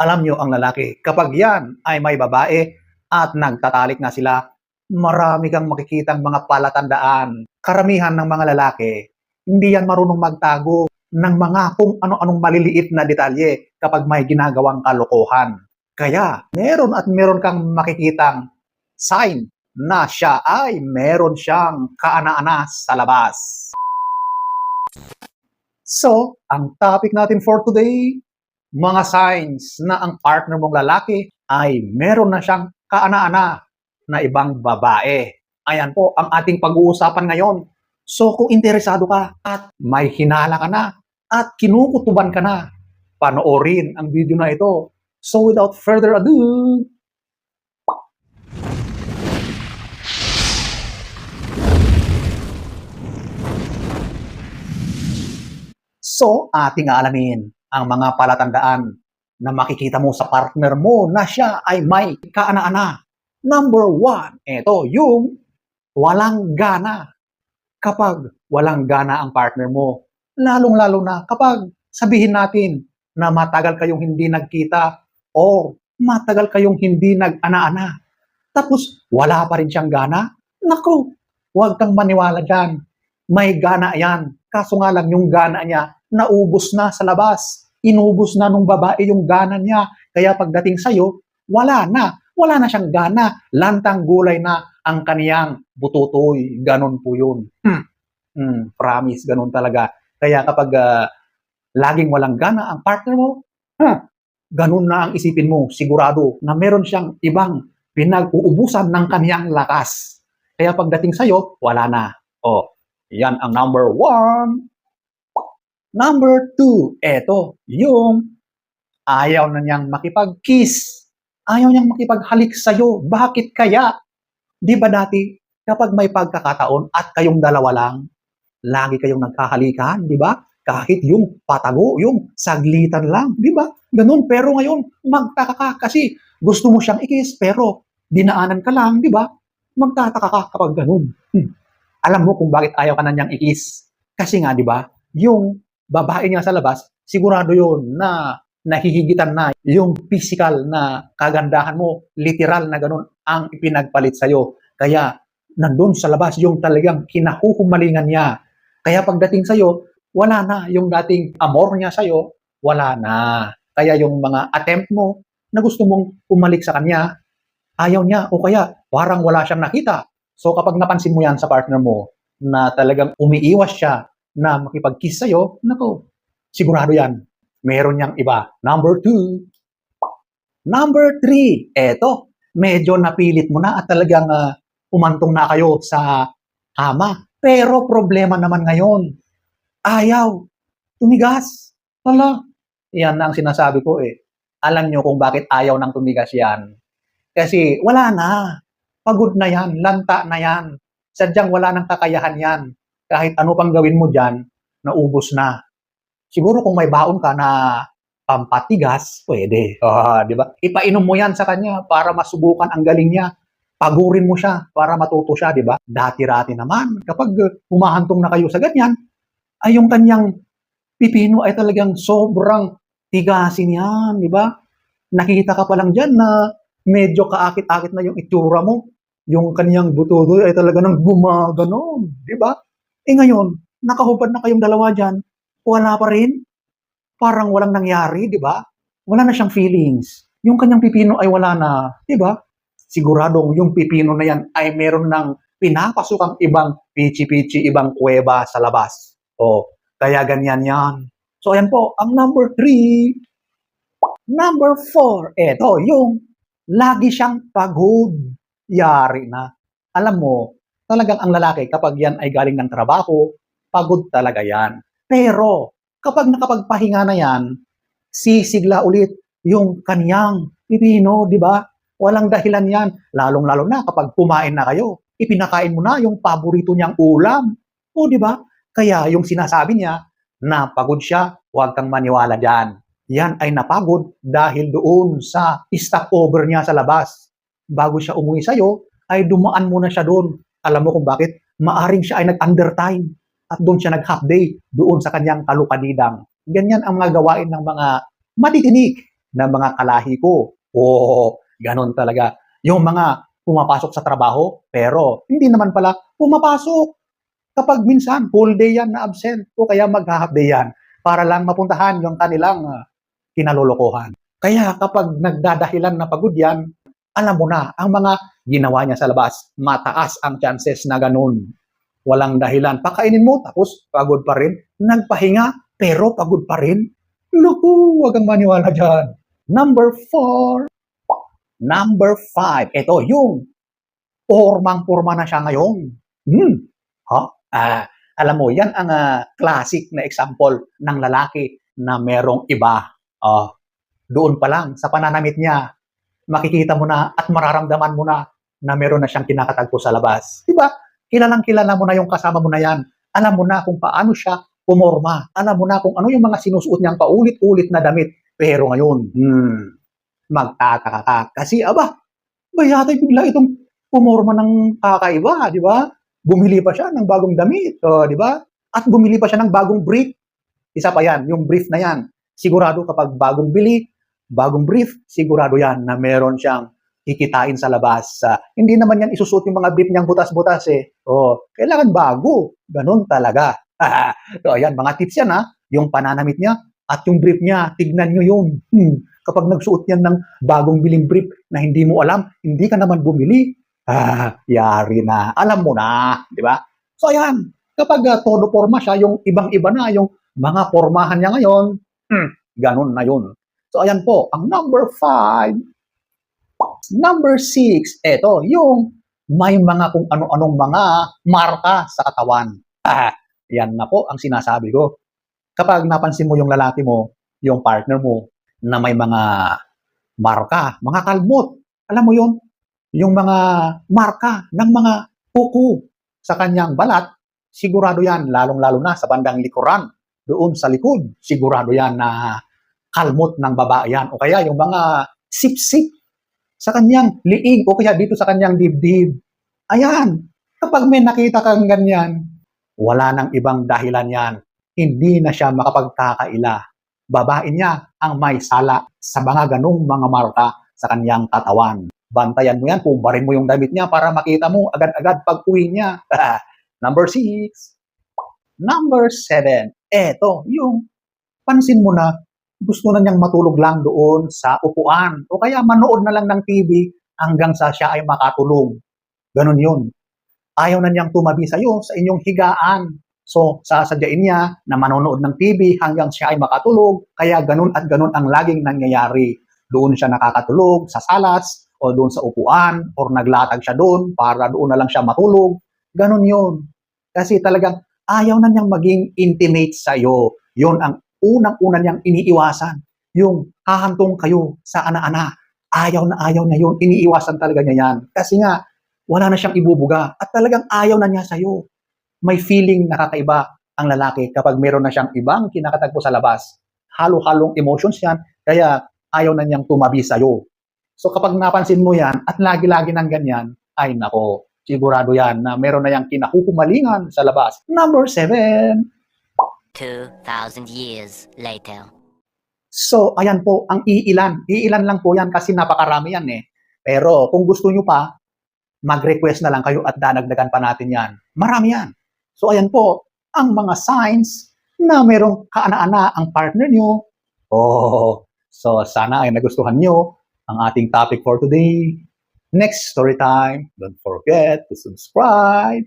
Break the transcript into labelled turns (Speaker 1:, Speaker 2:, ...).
Speaker 1: Alam nyo ang lalaki, kapag yan ay may babae at nagtatalik na sila, marami kang makikitang mga palatandaan. Karamihan ng mga lalaki, hindi yan marunong magtago ng mga kung ano-anong maliliit na detalye kapag may ginagawang kalokohan. Kaya, meron at meron kang makikitang sign na siya ay meron siyang kaana-ana sa labas. So, ang topic natin for today, mga signs na ang partner mong lalaki ay meron na siyang kaana-ana na ibang babae. Ayan po ang ating pag-uusapan ngayon. So kung interesado ka at may hinala ka na at kinukutuban ka na, panoorin ang video na ito. So without further ado, So, ating alamin ang mga palatandaan na makikita mo sa partner mo na siya ay may kaana-ana. Number one, ito, yung walang gana. Kapag walang gana ang partner mo, lalong-lalo na kapag sabihin natin na matagal kayong hindi nagkita o matagal kayong hindi nag-ana-ana. Tapos, wala pa rin siyang gana? Naku, huwag kang maniwala dyan. May gana yan. Kaso nga lang yung gana niya, naubos na sa labas. Inubos na nung babae yung gana niya. Kaya pagdating sa'yo, wala na. Wala na siyang gana. Lantang gulay na ang kaniyang bututoy. Ganon po yun. Hmm. Hmm, promise, ganon talaga. Kaya kapag ah, laging walang gana ang partner mo, huh, ganun na ang isipin mo. Sigurado na meron siyang ibang pinag-uubusan ng kaniyang lakas. Kaya pagdating sa'yo, wala na. Oh, yan ang number one. Number two, eto, yung ayaw na niyang makipag-kiss. Ayaw niyang makipaghalik sa'yo. Bakit kaya? Di ba dati, kapag may pagkakataon at kayong dalawa lang, lagi kayong nagkahalikan, di ba? Kahit yung patago, yung saglitan lang, di ba? Ganun. Pero ngayon, magtaka ka kasi gusto mo siyang ikis, pero dinaanan ka lang, di ba? Magtataka ka kapag ganun. Hmm. Alam mo kung bakit ayaw ka na niyang ikis? Kasi nga, di ba, yung babae niya sa labas, sigurado yun na nahihigitan na yung physical na kagandahan mo, literal na ganun ang ipinagpalit sa'yo. Kaya nandun sa labas yung talagang kinahuhumalingan niya. Kaya pagdating sa'yo, wala na yung dating amor niya sa'yo, wala na. Kaya yung mga attempt mo na gusto mong umalik sa kanya, ayaw niya o kaya parang wala siyang nakita. So kapag napansin mo yan sa partner mo na talagang umiiwas siya na makipag-kiss sa'yo, nako, sigurado yan. Meron niyang iba. Number two. Number three. Eto, medyo napilit mo na at talagang ah, umantong na kayo sa ama. Pero problema naman ngayon, ayaw, tumigas. Hala, yan na ang sinasabi ko eh. Alam nyo kung bakit ayaw ng tumigas yan. Kasi wala na. Pagod na yan, lanta na yan. Sadyang wala nang kakayahan yan. Kahit ano pang gawin mo dyan, naubos na. Siguro kung may baon ka na pampatigas, pwede. Ah, di ba? Ipainom mo yan sa kanya para masubukan ang galing niya. Pagurin mo siya para matuto siya, di ba? Dati-rati naman, kapag humahantong na kayo sa ganyan, ay yung kanyang pipino ay talagang sobrang tigasin yan, di ba? Nakikita ka pa lang dyan na medyo kaakit-akit na yung itsura mo. Yung kanyang butudoy ay talaga nang gumaganon, di ba? Eh ngayon, nakahubad na kayong dalawa dyan, wala pa rin. Parang walang nangyari, di ba? Wala na siyang feelings. Yung kanyang pipino ay wala na, di ba? Siguradong yung pipino na yan ay meron ng pinapasukang ibang pichi-pichi, ibang kuweba sa labas. O, kaya ganyan yan. So, ayan po, ang number three. Number four, eto, yung lagi siyang pagod. Yari na. Alam mo, talagang ang lalaki kapag yan ay galing ng trabaho, pagod talaga yan. Pero kapag nakapagpahinga na yan, sisigla ulit yung kanyang pipino, di ba? Walang dahilan yan. Lalong-lalo na kapag kumain na kayo, ipinakain mo na yung paborito niyang ulam. O, di ba? Kaya yung sinasabi niya na pagod siya, huwag kang maniwala dyan. Yan ay napagod dahil doon sa stopover niya sa labas. Bago siya umuwi sa'yo, ay dumaan muna siya doon. Alam mo kung bakit? Maaring siya ay nag-undertime at doon siya nag-half day doon sa kanyang kalukanidang. Ganyan ang mga gawain ng mga matitinik ng mga kalahi ko. Oo, ganun talaga. Yung mga pumapasok sa trabaho, pero hindi naman pala pumapasok. Kapag minsan, full day yan na absent o kaya mag-half day yan para lang mapuntahan yung kanilang ah, kinalolokohan. Kaya kapag nagdadahilan na pagod yan, alam mo na, ang mga ginawa niya sa labas, mataas ang chances na ganun. Walang dahilan. Pakainin mo, tapos pagod pa rin. Nagpahinga, pero pagod pa rin. Naku, wag kang maniwala dyan. Number four. Number five. Ito, yung pormang-porma na siya ngayon. Hmm. Ha? Ah, alam mo, yan ang ah, classic na example ng lalaki na merong iba. Ah, doon pa lang, sa pananamit niya, makikita mo na at mararamdaman mo na na meron na siyang kinakatagpo sa labas. Di ba? Kilalang kilala mo na yung kasama mo na yan. Alam mo na kung paano siya pumorma. Alam mo na kung ano yung mga sinusuot niyang paulit-ulit na damit. Pero ngayon, hmm, magtataka ka. Kasi aba, bayatay bigla itong pumorma ng kakaiba, di ba? Bumili pa siya ng bagong damit, oh, di ba? At bumili pa siya ng bagong brief. Isa pa yan, yung brief na yan. Sigurado kapag bagong bili, bagong brief, sigurado yan na meron siyang kikitain sa labas. Ah, hindi naman yan isusuot yung mga brief niyang butas-butas eh. Oh, kailangan bago. Ganun talaga. so, ayan, mga tips yan ha. Yung pananamit niya at yung brief niya, tignan nyo yun. Hmm, kapag nagsuot yan ng bagong biling brief na hindi mo alam, hindi ka naman bumili, ah, yari na. Alam mo na, di ba? So, ayan, kapag uh, todo forma siya, yung ibang-iba na, yung mga formahan niya ngayon, hmm, ganun na yun. So, ayan po, ang number five. Number six, eto, yung may mga kung ano-anong mga marka sa katawan. Ah, yan na po ang sinasabi ko. Kapag napansin mo yung lalaki mo, yung partner mo, na may mga marka, mga kalmot, alam mo yun, yung mga marka ng mga kuko sa kanyang balat, sigurado yan, lalong-lalo na sa bandang likuran, doon sa likod, sigurado yan na kalmot ng babae yan. O kaya yung mga sip-sip sa kanyang liig o kaya dito sa kanyang dibdib. Ayan, kapag may nakita kang ganyan, wala nang ibang dahilan yan. Hindi na siya makapagkakaila. Babae niya ang may sala sa mga ganong mga marka sa kanyang katawan. Bantayan mo yan, pumbarin mo yung damit niya para makita mo agad-agad pag uwi niya. Number six. Number seven. Eto, yung pansin mo na gusto na niyang matulog lang doon sa upuan o kaya manood na lang ng TV hanggang sa siya ay makatulog. Ganon yun. Ayaw na niyang tumabi sa iyo sa inyong higaan. So, sasadyain niya na manonood ng TV hanggang siya ay makatulog. Kaya ganun at ganun ang laging nangyayari. Doon siya nakakatulog sa salas o doon sa upuan or naglatag siya doon para doon na lang siya matulog. Ganon yun. Kasi talagang ayaw na niyang maging intimate sa iyo. Yun ang unang-una niyang iniiwasan. Yung hahantong kayo sa ana-ana. Ayaw na ayaw na yun. Iniiwasan talaga niya yan. Kasi nga, wala na siyang ibubuga. At talagang ayaw na niya sa'yo. May feeling nakakaiba ang lalaki kapag meron na siyang ibang kinakatagpo sa labas. Halo-halong emotions yan. Kaya ayaw na niyang tumabi sa'yo. So kapag napansin mo yan at lagi-lagi ng ganyan, ay nako, sigurado yan na meron na yung kinakukumalingan sa labas. Number seven,
Speaker 2: 2,000 years later.
Speaker 1: So, ayan po, ang iilan. Iilan lang po yan kasi napakarami yan eh. Pero kung gusto nyo pa, mag-request na lang kayo at dadagdagan pa natin yan. Marami yan. So, ayan po, ang mga signs na merong kaana-ana ang partner nyo. Oh, so sana ay nagustuhan nyo ang ating topic for today. Next story time, don't forget to subscribe